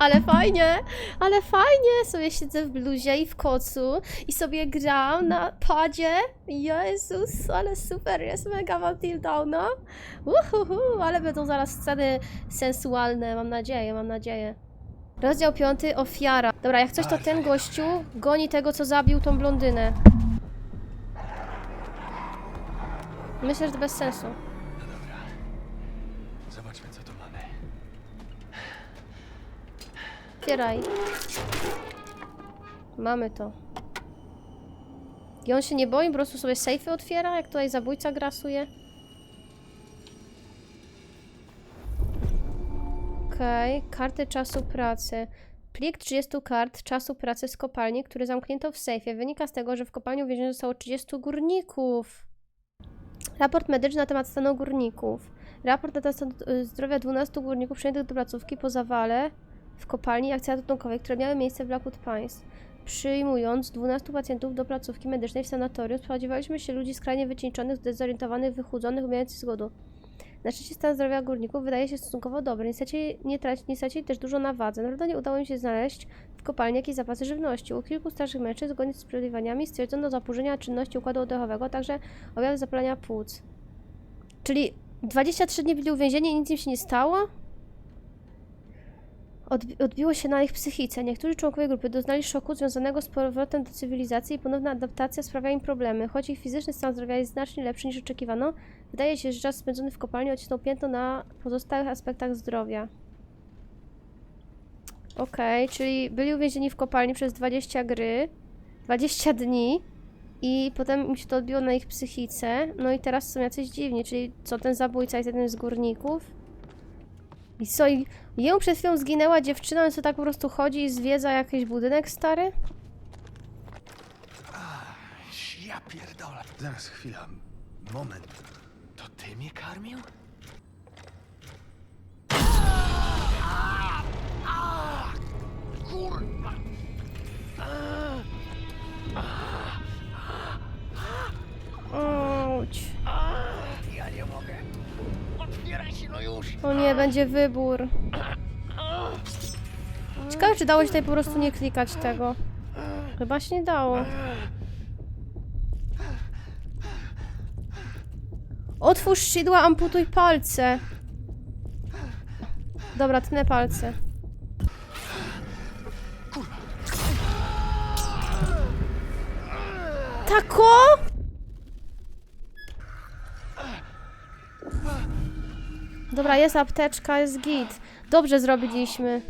Ale fajnie, ale fajnie. Sobie siedzę w bluzie i w kocu i sobie gram na padzie. Jezus, ale super, jest mega mam till downa. Uhuhu, ale będą zaraz sceny sensualne, mam nadzieję, mam nadzieję. Rozdział piąty, ofiara. Dobra, jak coś to ten gościu goni tego, co zabił tą blondynę. Myślę, że to bez sensu. No dobra. Zobaczmy, co tu mamy. Otwieraj. Mamy to. I on się nie boi, po prostu sobie sejfy otwiera, jak tutaj zabójca grasuje. Okej, karty czasu pracy. Plik 30 kart czasu pracy z kopalni, który zamknięto w sejfie. Wynika z tego, że w kopalni uwięziono zostało 30 górników. Raport medyczny na temat stanu górników. Raport na temat y, zdrowia 12 górników przyjętych do placówki po zawale w kopalni akcji ratunkowej, które miały miejsce w Blackwood Pines. Przyjmując 12 pacjentów do placówki medycznej w sanatorium, spodziewaliśmy się ludzi skrajnie wycieńczonych, zdezorientowanych, wychudzonych, umierających z głodu. Na szczęście stan zdrowia górników wydaje się stosunkowo dobry. Niestety nie, traci, nie też dużo na wadze. Naprawdę nie udało im się znaleźć w kopalni jakieś zapasy żywności. U kilku starszych mężczyzn, zgodnie z sprawdzianiami, stwierdzono zaburzenia czynności układu oddechowego, także objawy zapalenia płuc. Czyli 23 dni byli uwięzieni i nic im się nie stało? Odbi odbiło się na ich psychice. Niektórzy członkowie grupy doznali szoku związanego z powrotem do cywilizacji i ponowna adaptacja sprawia im problemy. Choć ich fizyczny stan zdrowia jest znacznie lepszy niż oczekiwano, wydaje się, że czas spędzony w kopalni odcisnął piętno na pozostałych aspektach zdrowia. Okej, czyli byli uwięzieni w kopalni przez 20 gry, 20 dni i potem im się to odbiło na ich psychice. No i teraz są jacyś dziwni, czyli co ten zabójca jest jednym z górników? I co, i ją przed chwilą zginęła dziewczyna, co tak po prostu chodzi i zwiedza jakiś budynek stary? Ja pierdolę. Zaraz, chwila. Moment. To ty mnie karmił? Kurwa! Ouch. Otwieraj się, no już! O nie, będzie wybór. Ciekawe, czy dało się tutaj po prostu nie klikać tego. Chyba się nie dało. Otwórz szydła, amputuj palce. Dobra, tnę palce. Tako? Dobra, jest apteczka, jest git. Dobrze zrobiliśmy.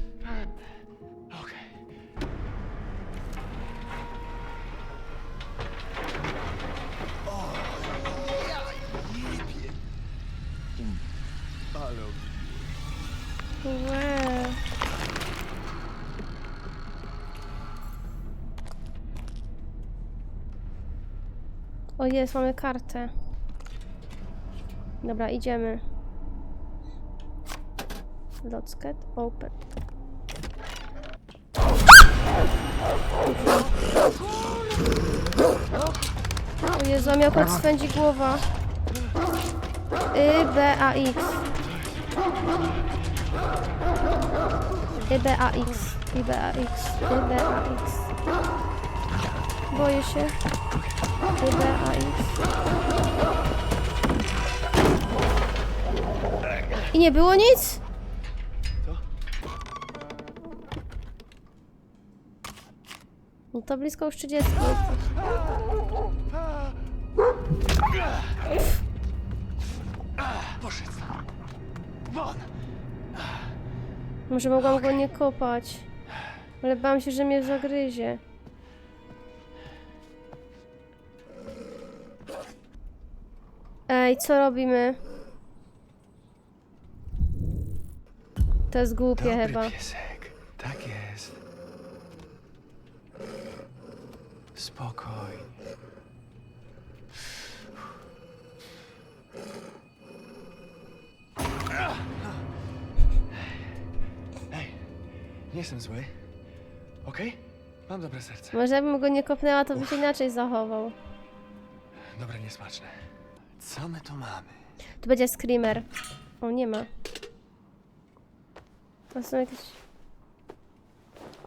O jest, mamy kartę. Dobra, idziemy. Let's get open. O Jezu, a mi akurat swędzi głowa. Y, B, A, X. IBAX, IBAX, IBAX. Boję się. IBAX. I nie było nic? To blisko już 30. Poszedł. Won! Może mogłam go nie kopać. Ale bałam się, że mnie zagryzie. Ej, co robimy? To jest głupie Dobry chyba. piesek. Tak jest. Spokojnie. Hej, nie jestem zły. Okej? Mam dobre serce. Może bym go nie kopnęła, to by się inaczej zachował. Dobre, niesmaczne. Co my tu mamy? Tu będzie screamer. O, nie ma. To są jakieś...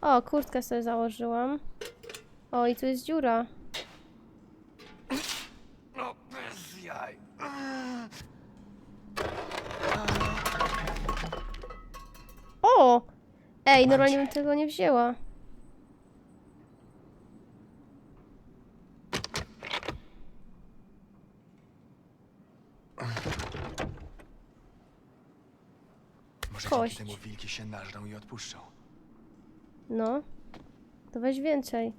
O, kurtkę sobie założyłam. O, i tu jest dziura. No, bez jaj. O! Ej, normalnie bym tego nie wzięła. Może Kość. dzięki temu wilki się nażrą i odpuszczą. No. To weź więcej.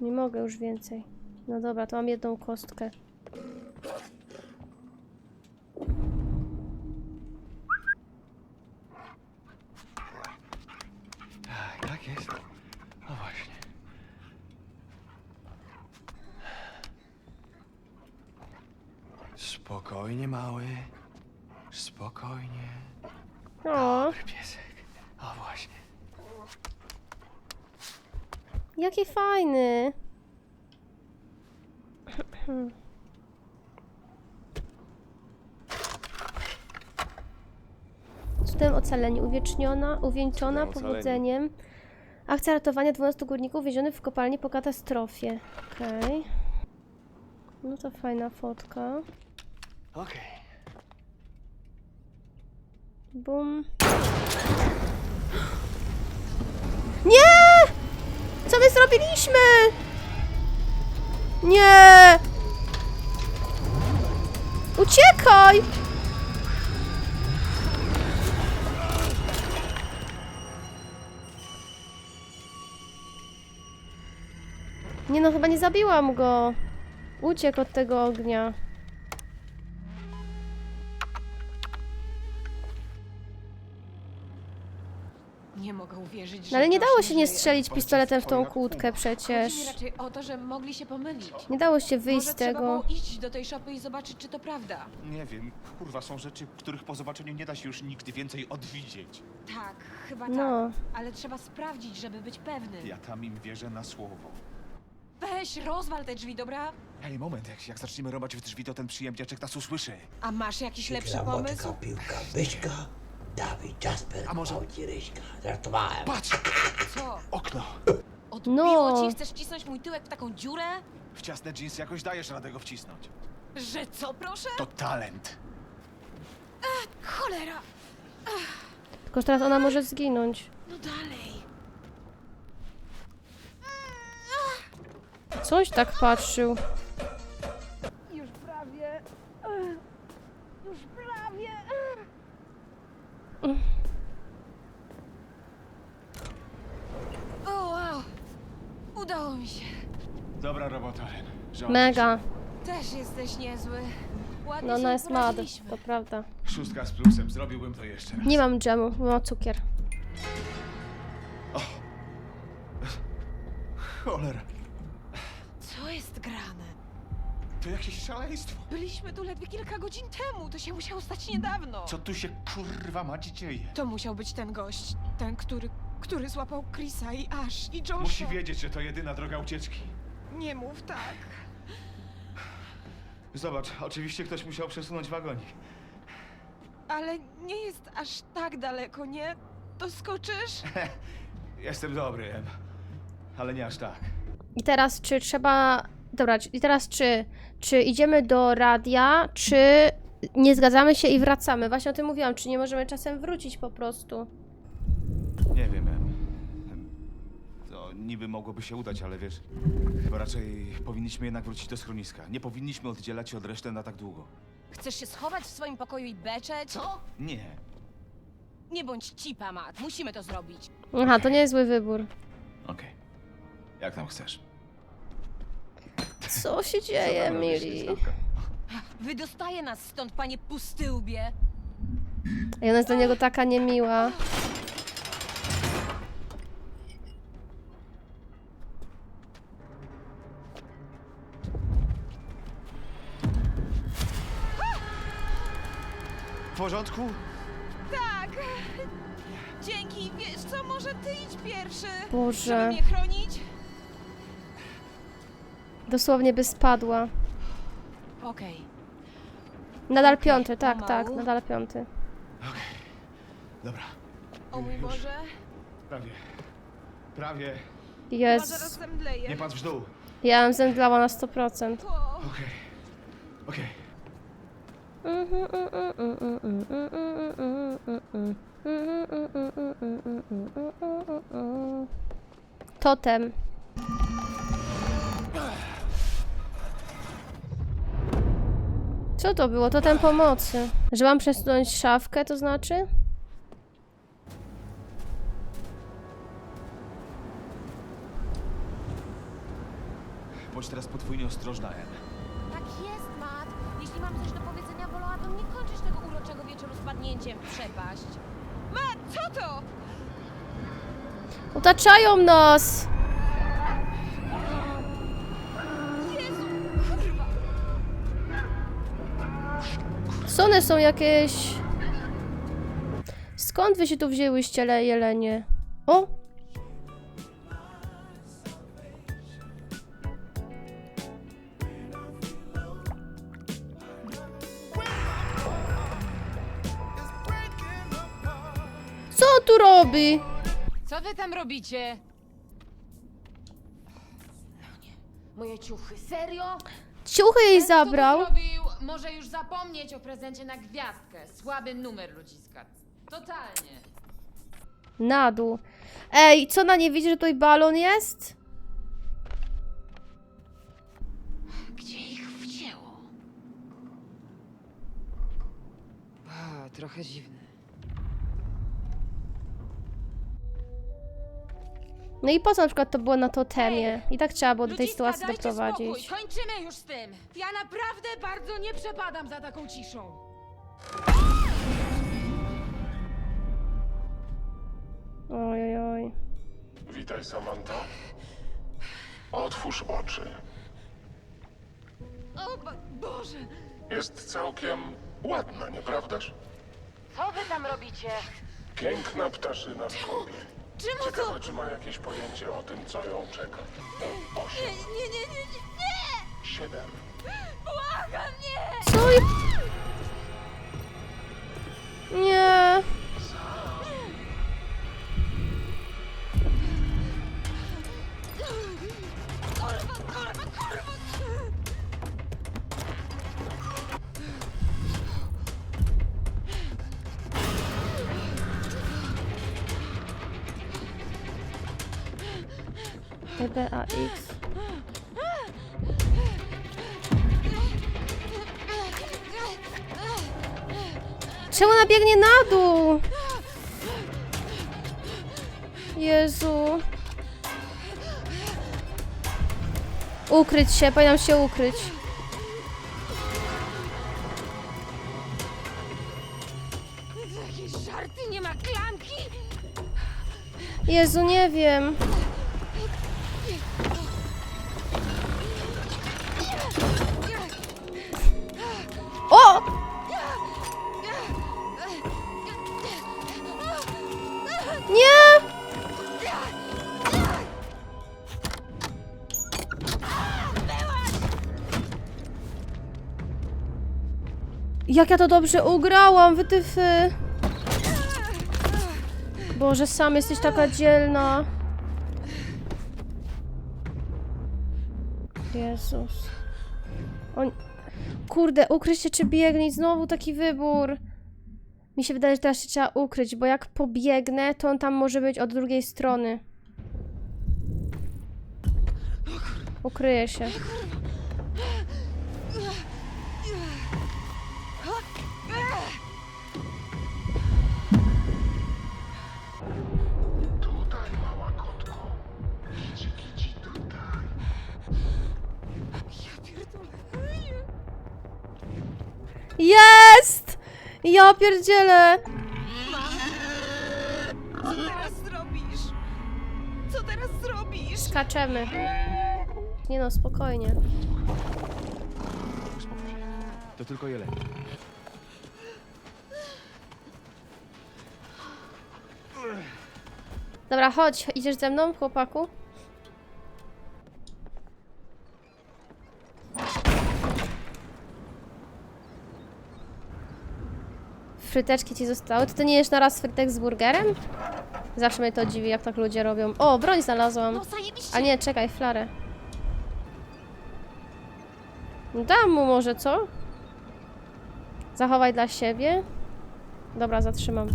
Nie mogę już więcej. No dobra, to mam jedną kostkę. Tak, tak jest. No właśnie. Spokojnie, mały. Spokojnie. O, Dobry piesek. O właśnie. Jaki fajny. Cudem ocaleni, uwieczniona, uwieńczona Cudem ocaleni. powodzeniem. Akcja ratowania 12 górników więzionych w kopalni po katastrofie. Okej. No to fajna fotka. Okej. Bum. Nie! Co my zrobiliśmy? Nie! Uciekaj! Nie no, chyba nie zabiłam go. Uciekł od tego ognia. Nie mogę uwierzyć, że No ale nie dało się nie strzelić pistoletem w tą kłódkę przecież. Chodzi mi raczej o to, że mogli się pomylić. Nie dało się wyjść Może z trzeba tego. było iść do tej szopy i zobaczyć, czy to prawda. Nie wiem, kurwa, są rzeczy, których po zobaczeniu nie da się już nigdy więcej odwidzieć. Tak, chyba No. tak. Ale trzeba sprawdzić, żeby być pewnym. Ja tam im wierzę na słowo. Weź, rozwal te drzwi, dobra? Hej, moment, jak, jak zaczniemy robać w drzwi, to ten przyjemniaczek nas usłyszy. A masz jakiś lepszy Klamotka, pomysł? piłka, byśka, Dawid, Jasper, A może- Małci, Ryśka. Żartowałem. Patrz! Co? Okno! Odbiło No. ci? Chcesz wcisnąć mój tyłek w taką dziurę? W ciasne dżinsy jakoś dajesz radę go wcisnąć. Że co, proszę? To talent. Cholera! Tylko że teraz ona może zginąć. No dalej. Coś tak patrzył. Już prawie. Już prawie. O, wow. Udało mi się. Dobra robota, Ren. Żołnierz. Mega. Też jesteś niezły. Ładnie No ona sobie jest mad, poradziliśmy. to prawda. Szóstka z plusem, zrobiłbym to jeszcze raz. Nie mam dżemu, mam cukier. Cholera, Co jest grane? to jakieś szaleństwo. Byliśmy tu ledwie kilka godzin temu. To się musiało stać niedawno. Co tu się kurwa mać dzieje? To musiał być ten gość. Ten, który, który złapał Chrisa i Ash i Josha. Musi wiedzieć, że to jedyna droga ucieczki. Nie mów tak. Zobacz, oczywiście ktoś musiał przesunąć wagonik. Ale nie jest aż tak daleko, nie? Doskoczysz? Jestem dobry, Em. Ale nie aż tak. I teraz czy trzeba... Dobra, czy- i teraz czy... Czy idziemy do radia, czy nie zgadzamy się i wracamy? Właśnie o tym mówiłam, czy nie możemy czasem wrócić po prostu. Niby mogłoby się udać, ale wiesz, chyba raczej powinniśmy jednak wrócić do schroniska. Nie powinniśmy oddzielać się od reszty na tak długo. Chcesz się schować w swoim pokoju i beczeć? Co? Nie. Nie bądź cipa, Matt. Musimy to zrobić. Aha, to nie jest zły wybór. Okej. Jak tam chcesz? Co się dzieje, robisz, Mili? Wydostaje nas stąd, panie pustyłbie. I ona jest do niego taka niemiła. Porządku? Tak. Dzięki. Wiesz co, może ty idź pierwszy. Żeby Boże. mnie chronić? Dosłownie by spadła. Okej. Nadal Okej, piąty, tak, pomału. tak, nadal piąty. Dobra, O mój Już. Boże, prawie. Prawie. chyba zaraz Jest. zemdleję. Nie patrz w dół. Ja bym zemdlała na 100%. O, Okej. Okej. Totem. Co to było? Totem pomocy. Że mam przesunąć szafkę, to znaczy? Bądź teraz podwójnie ostrożna, Em. Tak jest, Matt. Jeśli mam coś do wieczoru spadnięciem w przepaść. Ma, co to? Otaczają nas! Jezu, kurwa. Co one są jakieś... Skąd wy się tu wzięłyście, le- jelenie? O! Robi? Co wy tam robicie? No nie. Moje ciuchy. Serio? Ciuchy jej zabrał. zrobił, może już zapomnieć o prezencie na gwiazdkę. Słaby numer ludziska. Totalnie. Na dół. Ej, co na nie widzi, że tutaj balon jest? Gdzie ich wzięło? A, trochę dziwne. No i po co na przykład to było na totemie? I tak trzeba było do tej Ludziska, sytuacji dajcie doprowadzić. Spokój. Kończymy już z tym. Ja naprawdę bardzo nie przepadam za taką ciszą. Oj, oj, oj. Witaj, Samantha. Otwórz oczy. O Bo Boże! Jest całkiem ładna, nieprawdaż? Co wy tam robicie? Piękna ptaszyna w kobie. Czemu to? Ciekawe, czy ma jakieś pojęcie o tym, co ją czeka. Osiem, Nie, nie, nie, nie, nie! siedem. Błagam, nie! Co? i- Nie. EBAX. Czemu ona biegnie na dół? Jezu. Ukryć się, powinnam się ukryć. To jakieś żarty, nie ma klamki? Jezu, nie wiem. Nie! Jak ja to dobrze ugrałam, wytyfy. Boże, sam jesteś taka dzielna. Jezus. On... Kurde, ukryć się czy biegnij? Znowu taki wybór. Mi się wydaje, że teraz się trzeba ukryć, bo jak pobiegnę, to on tam może być od drugiej strony. Ukryję się. Jest! Ja pierdzielę! Co teraz zrobisz? Co teraz zrobisz? Skaczemy. Nie no, spokojnie. Się. To tylko jeleń. Dobra, chodź. Idziesz ze mną, chłopaku? Fryteczki ci zostały. To ty nie jesz na raz frytek z burgerem? Zawsze mnie to dziwi, jak tak ludzie robią. O, broń znalazłam. No zajebiście! A nie, czekaj, flarę. Dam mu może, co? Zachowaj dla siebie. Dobra, zatrzymam.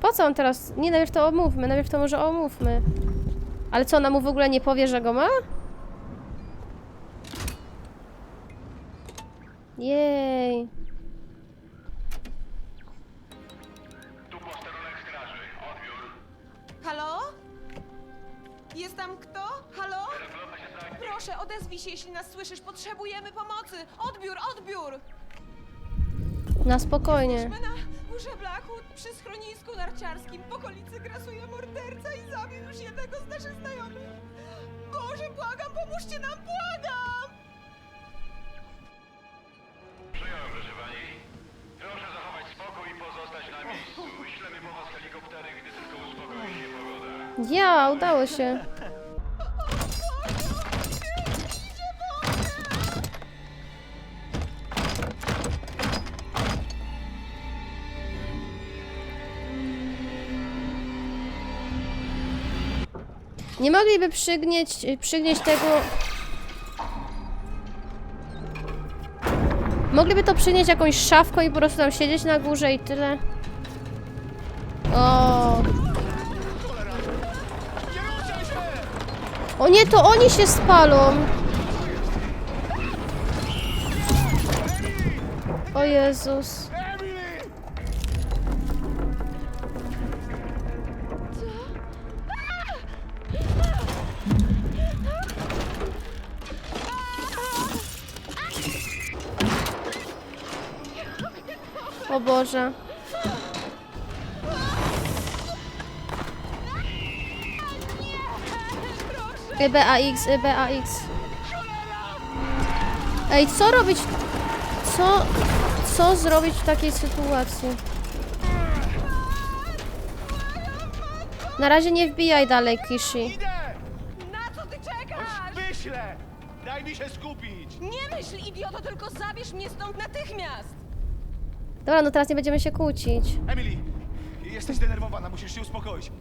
Po co on teraz? Nie, najpierw to omówmy, najpierw to może omówmy. Ale co, ona mu w ogóle nie powie, że go ma? Jej. Halo? Jest tam kto? Halo? Proszę, odezwij się, jeśli nas słyszysz. Potrzebujemy pomocy. Odbiór, odbiór! Na spokojnie. Jesteśmy na górze Blachu przy schronisku narciarskim. W okolicy grasuje morderca i zabił już jednego z naszych znajomych. Boże, błagam, pomóżcie nam, błagam! Przyjąłem, proszę pani. Proszę zachować spokój i pozostać na miejscu. Ślemy po was helikoptery, gdy tylko uspokoi się pogoda. Ja, udało się. Nie mogliby przygnieć, przygnieść tego... Mogliby to przygnieść jakąś szafką i po prostu tam siedzieć na górze i tyle. O. O nie, to oni się spalą. O Jezus. Boże. EBAX, EBAX. Ej, co robić? Co... Co zrobić w takiej sytuacji? Na razie nie wbijaj dalej, Kishi. Idę! Na co ty czekasz? Myślę! Daj mi się skupić! Nie myśl, idioto, tylko zabierz mnie stąd natychmiast! Dobra, no teraz nie będziemy się kłócić. Emily, jesteś zdenerwowana, musisz się uspokoić.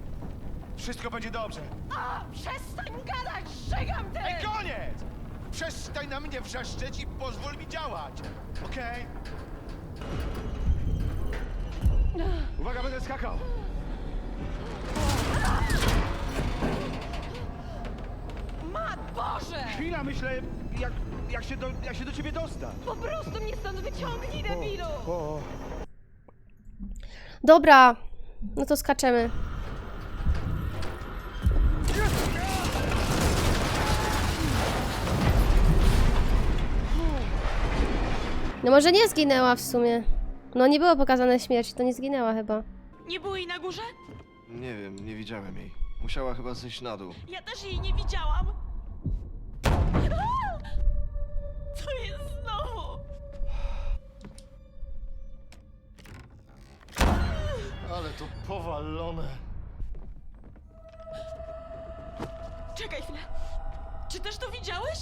Wszystko będzie dobrze. A, przestań gadać, żegam ty! Ej, koniec! Przestań na mnie wrzeszczeć i pozwól mi działać, okej? Uwaga, będę skakał! Mat, Boże! Chwila, myślę, jak, jak, się do, jak się do ciebie dostać. Po prostu mnie stąd wyciągnij, debilu! O, Dobra, no to skaczemy. No może nie zginęła w sumie. No nie było pokazane śmierci, to nie zginęła chyba. Nie było jej na górze? Nie wiem, nie widziałem jej. Musiała chyba zejść na dół. Ja też jej nie widziałam. To powalone. Czekaj chwilę. Czy też to widziałeś?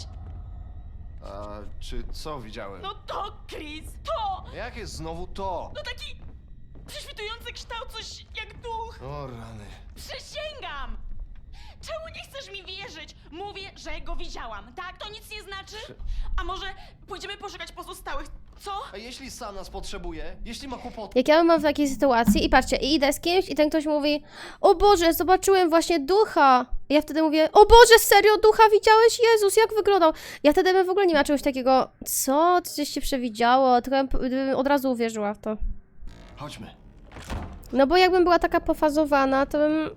A czy co widziałem? No to, Chris, to! Jakie znowu to? No taki prześwitujący kształt, coś jak duch. O rany. Przysięgam! Czemu nie chcesz mi wierzyć? Mówię, że go widziałam, tak? To nic nie znaczy? A może pójdziemy poszukać pozostałych, co? A jeśli sam nas potrzebuje? Jeśli ma kłopot? Jak ja bym w takiej sytuacji i patrzcie, i idę z kimś i ten ktoś mówi O Boże, zobaczyłem właśnie ducha. I ja wtedy mówię, o Boże, serio, ducha widziałeś? Jezus, jak wyglądał? Ja wtedy bym w ogóle nie miała czegoś takiego, co? Coś się przewidziało? Tylko bym, bym od razu uwierzyła w to. Chodźmy. No bo jakbym była taka pofazowana, to bym...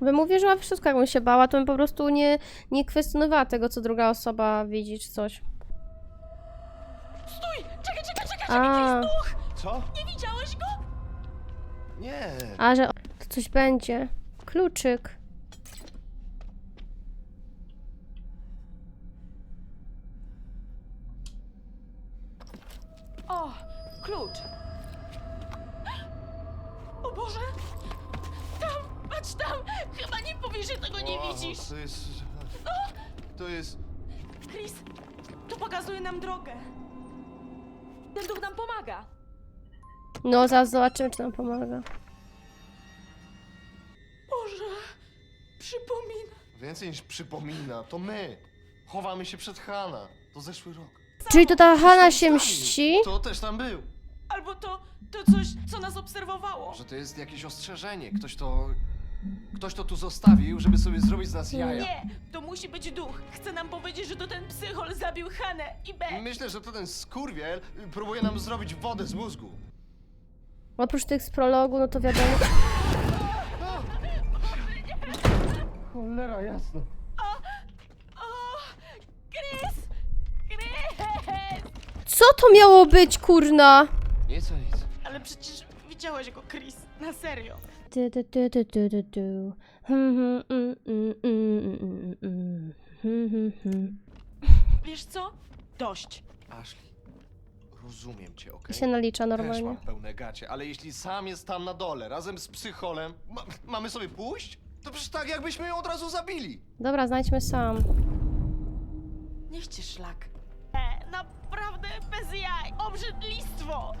Bym uwierzyła w wszystko, jakbym się bała, to bym po prostu nie, nie kwestionowała tego, co druga osoba widzi, czy coś. Stój! Czekaj, czekaj, czekaj, A. czekaj, to jest duch! co? Nie widziałeś go? Nie. A, że to coś będzie. Kluczyk. O, klucz. O Boże! Tam, patrz tam! Chyba nie powiesz, że tego nie Wow, widzisz. To jest... To jest... Chris, to pokazuje nam drogę. Ten duch nam pomaga. No, zaraz zobaczymy, czy nam pomaga. Boże, przypomina. Więcej niż przypomina, to my. Chowamy się przed Hana. To zeszły rok. Czyli to ta Hanna Tam się mści? To też tam był. Albo to, to coś, co nas obserwowało. Że to jest jakieś ostrzeżenie. Ktoś to... Ktoś to tu zostawił, żeby sobie zrobić z nas jaja. Nie, to musi być duch. Chce nam powiedzieć, że to ten psychol zabił Hanę i B. Myślę, że to ten skurwiel próbuje nam zrobić wodę z mózgu. Oprócz tych z prologu, no to wiadomo. Cholera, jasno. O, Chris! Chris! Co to miało być, kurna? Nic, a nic. Ale przecież widziałeś go, Chris. Na serio. Du, du, du, du, du, du, du. Hmm, hmm, mm, mm, mm, mm, mm, hmm, hmm, hmm. Wiesz co? Dość. Ashley, rozumiem cię, okej? I się nalicza Też normalnie. mam pełne gacie, ale jeśli sam jest tam na dole, razem z psycholem, ma mamy sobie pójść? To przecież tak, jakbyśmy ją od razu zabili. Dobra, znajdźmy sam. Niech cię szlak. E, naprawdę bez jaj. Obrzydlistwo.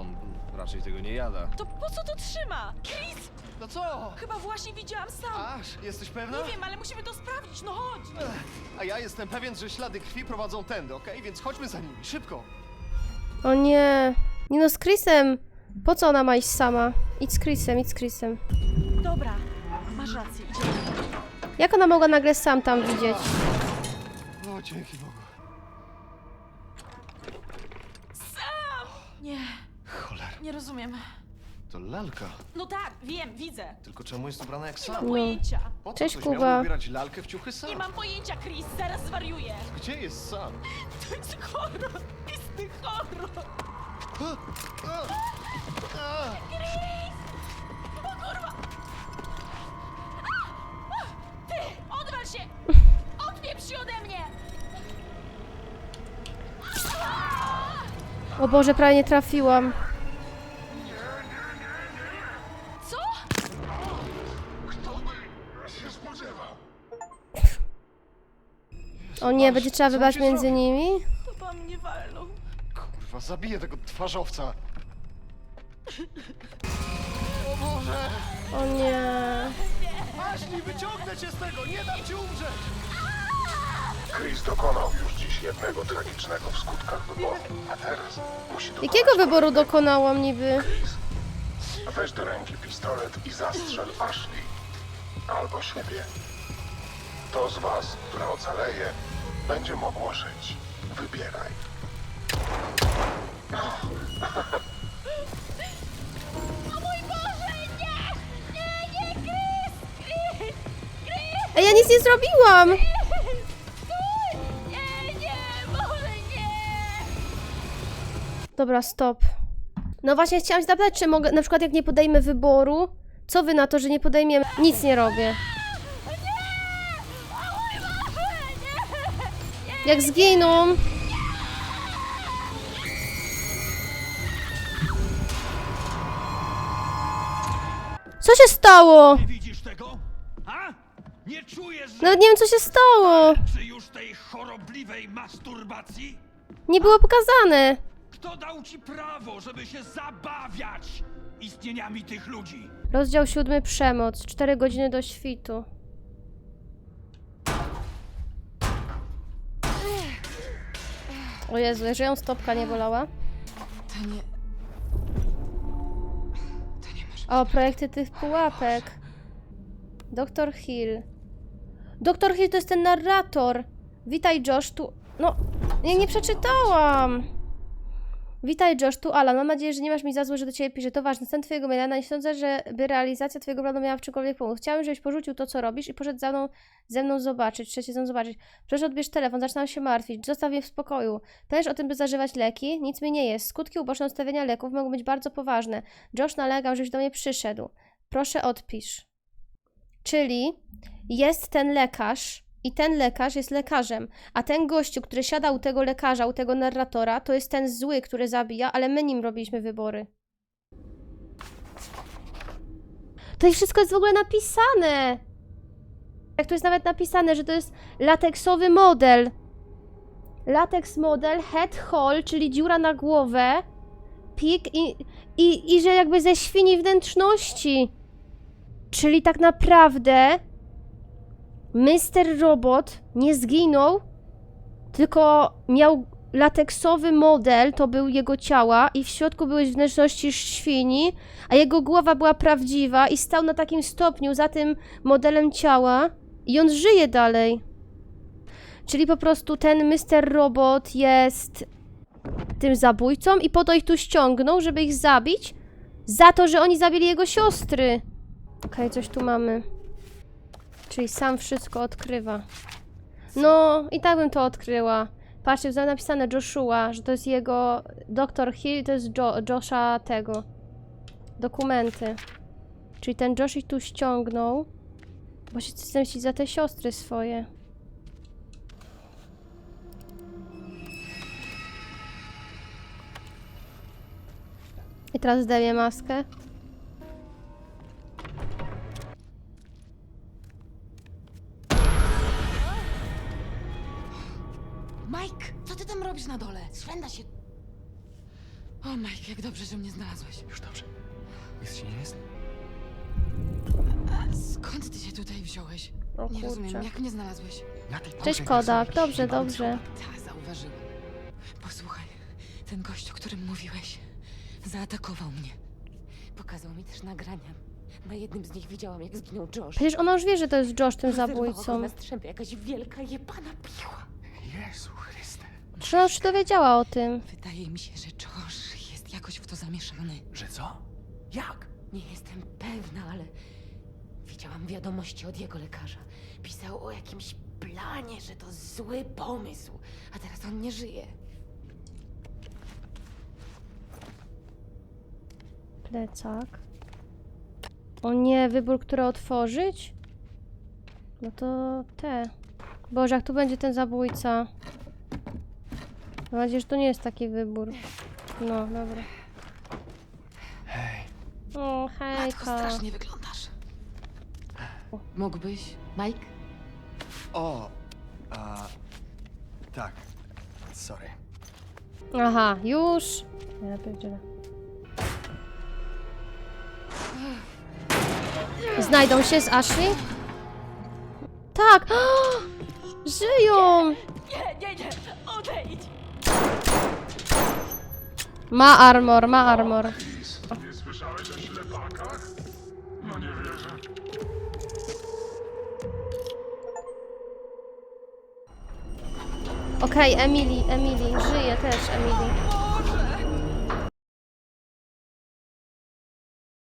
On raczej tego nie jada. To po co to trzyma? Chris! No co? Chyba właśnie widziałam sam. Aż, jesteś pewna? Nie wiem, ale musimy to sprawdzić, no chodź. A ja jestem pewien, że ślady krwi prowadzą tędy, okej? Więc chodźmy za nimi, szybko. O nie. Nie no, z Chrisem. Po co ona ma iść sama? Idź z Chrisem, idź z Chrisem. Dobra, masz rację, idziemy. Jak ona mogła nagle sam tam widzieć? O, dzięki Bogu. Nie rozumiem. to lalka. No tak, wiem, widzę. Tylko czemu jest ubrana jak Nie sam? mam No. pojęcia. Po co Cześć, ktoś Kuba. miałby ubierać lalkę w ciuchy sam? Nie mam pojęcia, Chris, zaraz zwariuję. Gdzie jest sam? To jest horror, czysty horror. O kurwa! A! Ty, odwal się! Odpieprz się ode mnie! O Boże, prawie nie trafiłam. O nie, będzie trzeba wybrać między nimi? Pan mnie walnął. Kurwa, zabiję tego twarzowca. O Boże! O nie. Ashley, wyciągnę cię z tego! Nie dam ci umrzeć! Chris dokonał już dziś jednego tragicznego w skutkach wyboru. A teraz musi dokonać Jakiego wyboru dokonałam niby? Chris, weź do ręki pistolet i zastrzel Ashley. Albo siebie. To z was, które ocaleje, będzie mogło żyć. Wybieraj. Ej, ja nic nie zrobiłam! Nie, nie, może nie! Dobra, stop. No właśnie chciałam zapytać, czy mogę, na przykład jak nie podejmę wyboru, co wy na to, że nie podejmiemy? Nic nie robię. Jak zginą... Co się stało? Nie widzisz tego? A? Nie czujesz, że Nawet nie wiem, co się stało. przy już tej chorobliwej masturbacji? Nie było pokazane. Kto dał ci prawo, żeby się zabawiać istnieniami tych ludzi? Rozdział siódmy przemoc. Cztery godziny do świtu. O Jezu, że ją stopka nie bolała. To nie... To nie może... O, projekty tych pułapek. Doktor Hill. Doktor Hill to jest ten narrator. Witaj, Josh, tu... No, nie, nie przeczytałam. Witaj, Josh, tu Alan. Mam nadzieję, że nie masz mi za złe, że do ciebie piszę. To ważne. Stan twojego maila. Nie sądzę, żeby realizacja twojego planu miała w czymkolwiek pomóc. Chciałem, żebyś porzucił to, co robisz i poszedł za mną, ze mną zobaczyć. Trzecie ze mną zobaczyć. Proszę odbierz telefon. Zaczynam się martwić. Zostaw mnie w spokoju. Pamiętasz o tym, by zażywać leki? Nic mi nie jest. Skutki uboczne ustawienia leków mogą być bardzo poważne. Josh, nalegam, żebyś do mnie przyszedł. Proszę odpisz. Czyli jest ten lekarz i ten lekarz jest lekarzem, a ten gościu, który siada u tego lekarza, u tego narratora, to jest ten zły, który zabija, ale my nim robiliśmy wybory. To i wszystko jest w ogóle napisane. Jak tu jest nawet napisane, że to jest lateksowy model. latex model, head hole, czyli dziura na głowę, pik i, i, i że jakby ze świni wnętrzności. Czyli tak naprawdę Mr. Robot nie zginął, tylko miał lateksowy model, to był jego ciała i w środku były wnętrzności świni, a jego głowa była prawdziwa i stał na takim stopniu za tym modelem ciała i on żyje dalej. Czyli po prostu ten Mr. Robot jest tym zabójcą i po to ich tu ściągnął, żeby ich zabić, za to, że oni zabili jego siostry. Okej, coś tu mamy. Czyli sam wszystko odkrywa. No, i tak bym to odkryła. Patrzcie, jest napisane Joshua, że to jest jego... Dr. Hill to jest jo Josha tego. Dokumenty. Czyli ten Josh tu ściągnął, bo się chce zemścić za te siostry swoje. I teraz zdejmie maskę. Robisz na dole? Szwenda się. O, Mike, jak dobrze, że mnie znalazłeś. Już dobrze. Nic ci nie jest? A skąd ty się tutaj wziąłeś? O Nie rozumiem, kurczę. jak mnie znalazłeś? Na tej Cześć porze Kodak, gazowni dobrze, dobrze. Ta, zauważyłam. Posłuchaj, ten gość, o którym mówiłeś, zaatakował mnie. Pokazał mi też nagrania. Na jednym z nich widziałam, jak zginął Josh. Przecież ona już wie, że to jest Josh tym go zabójcą. na strzępy jakaś wielka, jebana piła. Jezu Chryste. Już się dowiedziała o tym. Wydaje mi się, że Josh jest jakoś w to zamieszany. Że co? Jak? Nie jestem pewna, ale widziałam wiadomości od jego lekarza. Pisał o jakimś planie, że to zły pomysł, a teraz on nie żyje. Plecak. O nie, wybór, który otworzyć? No to te. Boże, jak tu będzie ten zabójca. Mam nadzieję, że to nie jest taki wybór. No, dobra. Hej. O, Matko, hejka. strasznie wyglądasz. Mógłbyś, Mike? O, a... Tak. Sorry. Aha, już. Ja pierdzielę. Znajdą się z Ashley? Tak! Żyją! Nie, nie, nie, odejdź! Ma armor, ma armor. Nie słyszałeś o ślepakach? No nie wierzę. Okej, Emily, Emily, żyje też Emily.